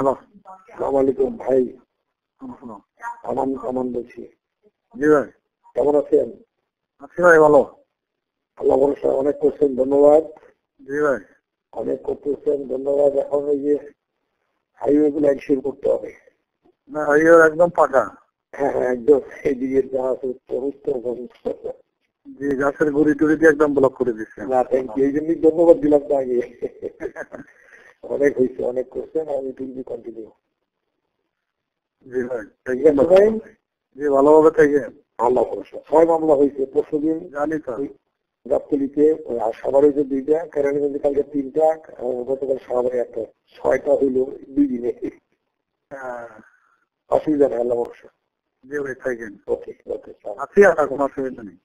Hello সালাম আলাইকুম ভাই। আমান আমান বলছি। জি ভাই। কেমন আছেন? আছি ভাই ভালো। আল্লাহ ভরসা অনেক করছেন ধন্যবাদ। জি ভাই। অনেক করতেছেন ধন্যবাদ। এখন যে হাইওয়ে গুলো শুরু করতে হবে। না ইয়ে একদম পাকা। হ্যাঁ হ্যাঁ একদম। এইদিকে যা আছে জি গাছের গুড়ি টুড়ি দিয়ে একদম ব্লক করে দিচ্ছে না থ্যাংক ইউ এই জন্যই ধন্যবাদ দিলাম তো আগে। অনেক হয়েছে অনেক করছেন টুকবি কন্টিনিউ জি ভাই জি ভালোভাবে আল্লাহ ভরসা ছয় মামলা হয়েছে পরশু দিন জানি তো। গাবতলিতে আর সবার হয়েছে দুইটা কেরানীগঞ্জে কালকে তিনটা আর গতকাল সবার একটা। ছয়টা হইল দুই দিনে। হ্যাঁ, অসুবিধা নেই আল্লাহ ভরসা। জি ভাই থাকেন। ওকে ওকে আর কোনো অসুবিধা নেই।